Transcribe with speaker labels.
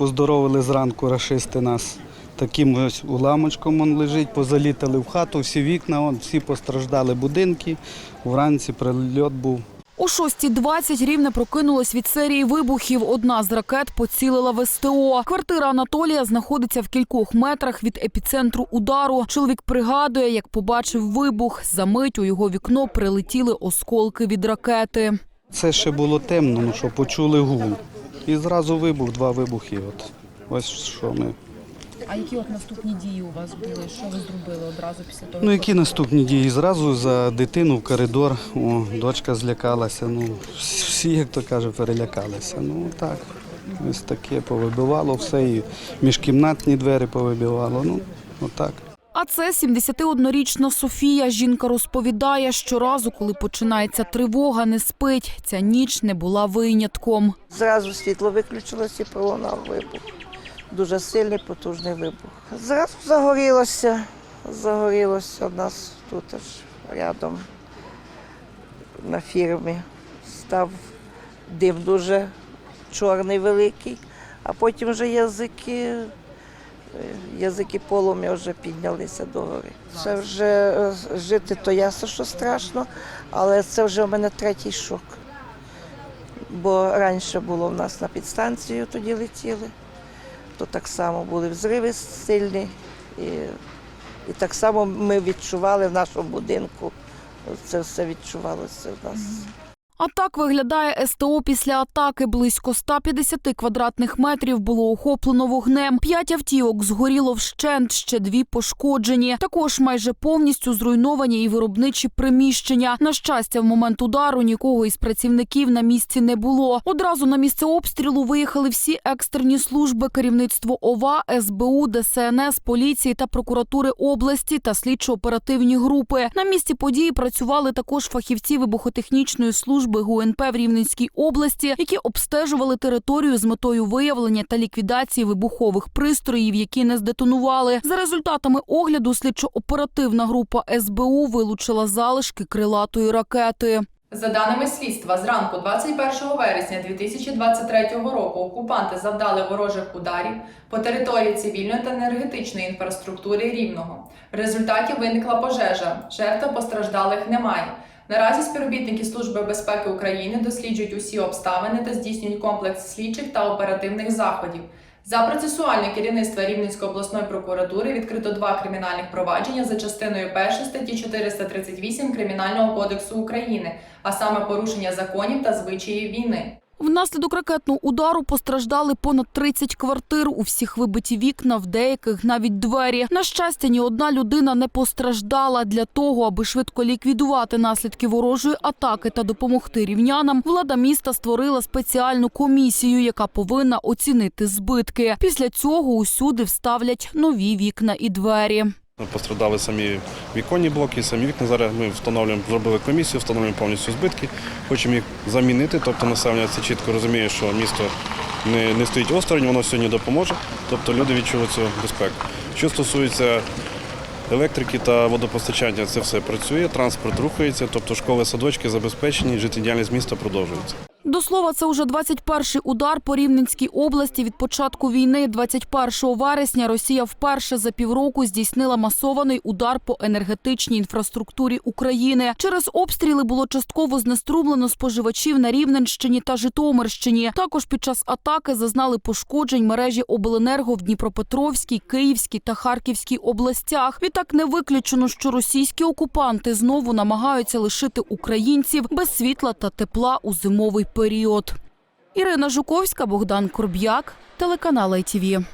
Speaker 1: Поздоровили зранку рашисти нас. Таким ось уламочком он лежить, позалітали в хату, всі вікна, он, всі постраждали будинки. Вранці прильот був.
Speaker 2: О 6.20 рівне прокинулось від серії вибухів. Одна з ракет поцілила в СТО. Квартира Анатолія знаходиться в кількох метрах від епіцентру удару. Чоловік пригадує, як побачив вибух. За мить у його вікно прилетіли осколки від ракети.
Speaker 1: Це ще було темно, ну що почули гул. І зразу вибух, два вибухи. От. Ось що ми.
Speaker 3: А які от наступні дії у вас були? Що ви зробили одразу після того?
Speaker 1: Ну, які наступні дії? Зразу за дитину в коридор. О, дочка злякалася. Ну, всі, як то каже, перелякалися. Ну так. Ось таке повибивало все, і міжкімнатні двері повибивало. Ну, отак.
Speaker 2: А це 71-річна Софія. Жінка розповідає, щоразу, коли починається тривога, не спить. Ця ніч не була винятком.
Speaker 4: Зразу світло виключилося і пролунав вибух. Дуже сильний, потужний вибух. Зразу загорілося, загорілося у нас тут аж рядом на фірмі. Став дим дуже чорний, великий, а потім вже язики, язики полум'я вже піднялися догори. Це вже е, жити то ясно, що страшно, але це вже в мене третій шок бо раніше було в нас на підстанцію тоді летіли, то так само були взриви сильні, і, і так само ми відчували в нашому будинку. Це все відчувалося в нас.
Speaker 2: А так виглядає СТО після атаки. Близько 150 квадратних метрів було охоплено вогнем. П'ять автівок згоріло вщент, ще дві пошкоджені. Також майже повністю зруйновані і виробничі приміщення. На щастя, в момент удару нікого із працівників на місці не було. Одразу на місце обстрілу виїхали всі екстрені служби, керівництво ОВА, СБУ, ДСНС, поліції та прокуратури області та слідчо-оперативні групи. На місці події працювали також фахівці вибухотехнічної служби ГУНП в Рівненській області, які обстежували територію з метою виявлення та ліквідації вибухових пристроїв, які не здетонували. За результатами огляду слідчо-оперативна група СБУ вилучила залишки крилатої ракети.
Speaker 5: За даними слідства, зранку 21 вересня 2023 року окупанти завдали ворожих ударів по території цивільної та енергетичної інфраструктури Рівного. В результаті виникла пожежа. Жертв постраждалих немає. Наразі співробітники Служби безпеки України досліджують усі обставини та здійснюють комплекс слідчих та оперативних заходів. За процесуальне керівництво Рівненської обласної прокуратури відкрито два кримінальних провадження за частиною 1 статті 438 Кримінального кодексу України, а саме порушення законів та звичаїв війни.
Speaker 2: Внаслідок ракетного удару постраждали понад 30 квартир. У всіх вибиті вікна, в деяких навіть двері. На щастя, ні одна людина не постраждала. Для того, аби швидко ліквідувати наслідки ворожої атаки та допомогти рівнянам, влада міста створила спеціальну комісію, яка повинна оцінити збитки. Після цього усюди вставлять нові вікна і двері.
Speaker 6: Пострадали самі віконні блоки, самі вікна. Зараз ми встановлюємо, зробили комісію, встановлюємо повністю збитки. Хочемо їх замінити. Тобто населення це чітко розуміє, що місто не, не стоїть осторонь, воно сьогодні допоможе. Тобто люди відчують цю безпеку. Що стосується електрики та водопостачання, це все працює, транспорт рухається, тобто школи, садочки забезпечені, життєдіяльність міста продовжується.
Speaker 2: До слова, це вже 21-й удар по Рівненській області від початку війни. 21 вересня Росія вперше за півроку здійснила масований удар по енергетичній інфраструктурі України. Через обстріли було частково знеструмлено споживачів на Рівненщині та Житомирщині. Також під час атаки зазнали пошкоджень мережі обленерго в Дніпропетровській, Київській та Харківській областях. Відтак не виключено, що російські окупанти знову намагаються лишити українців без світла та тепла у зимовий період. Ірина Жуковська, Богдан Курб'як, телеканал ITV.